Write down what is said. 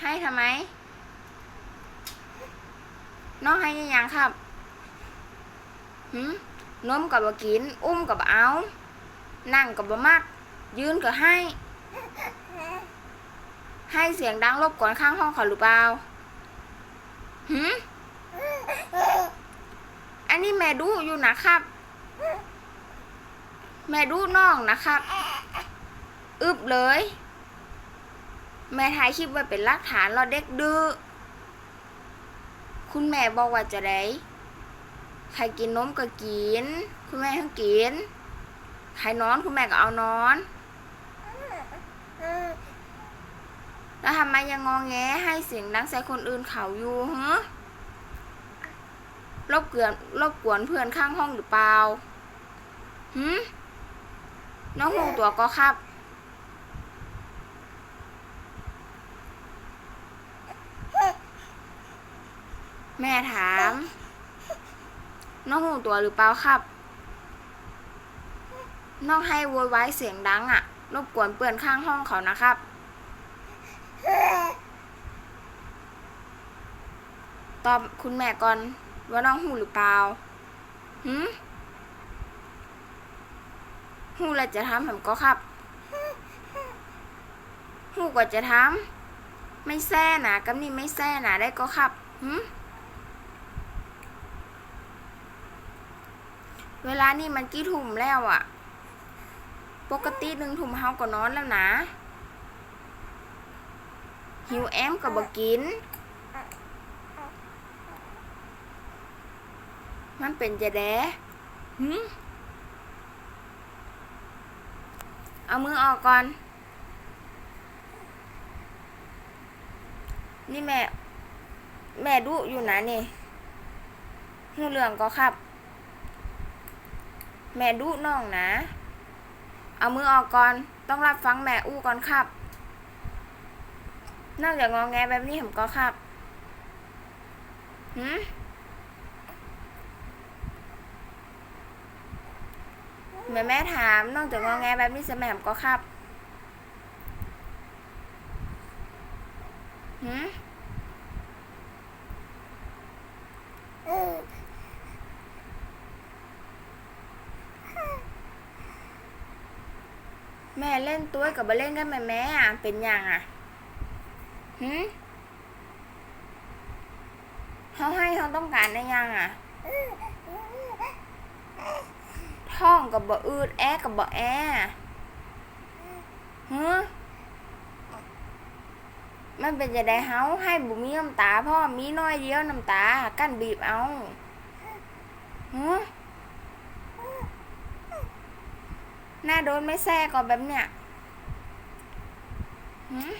ให้ทำไม น้องให้ยังยังครับหืมนมกับบ่กิน อุ้มกับบ่เอานั่งกับบ่มัก ยืนก็ให้ ให้เสียงดังรบกวนข้างห้องเขาหรือเปล่าหืมอันนี้แม่ดูอยู่นะครับ แม่ดูน้องนะครับ อึบเลย แม่ถ่ายคลิปไว้เป็นหลักฐานเราเด็กดื้อคุณแม่บอกว่าจะได้ใครกินนมก็กิน คุณแม่ทั้งกิน ใครนอนคุณแม่ก็เอานอน แล้วทำไมยังงองแงให้เสียงดังใส่คนอื่นเขาอยู่ฮะรบเกวนรบกวนเพื่อนข้างห้องหรือเปล่าหืมน้องหูตัวก็ครับ แม่ถาม น้องหูตัวหรือเปล่าครับ น้องให้โวยวายเสียงดังอะรบกวนเปื่อนข้างห้องเขานะครับ ตอบคุณแม่ก่อนว่าน้องหูหรือเปล่าหืมหูแล้วจะทำผมก็ครับหูกว่าจะทำไม่แซ่นะกำนี่ไม่แซ่นะได้ก็ครับหืม เวลานี่มันกี่ทุ่มแล้วอะปกติหนึ่งทุ่มเฮาก็นอนแล้วนะ หิวแอมก็บ่กิน มันเป็นจะแดหืมเอามือออกก่อน นี่แม่ แม่ดุอยู่นะนี่หูเหลืองก็ครับ แม่ดุน้องนะ เอามือออกก่อน ต้องรับฟังแม่อู้ก่อนครับ นอกจากงองแงแบบนี้ผมก็ครับหืมแม่แม่ถามนอกจากงองแงแบบนี้จะแม่ผมก็ครับหืม แม่เล่นตัวกับมาเล่นกันแม่แม่อะเป็นยังอะหืมเขาให้เขาต้องการได้ยังอะท้องกับบ่อืดแอกับบ่แอฮึมันเป็นจะได้เฮาให้บุมีน้ำตาพ่อมีน้อยเดียวน้ำตา กั้นบีบเอาฮึ หน้าโดนไม่แทรก่อนแบบเนี้ยหืม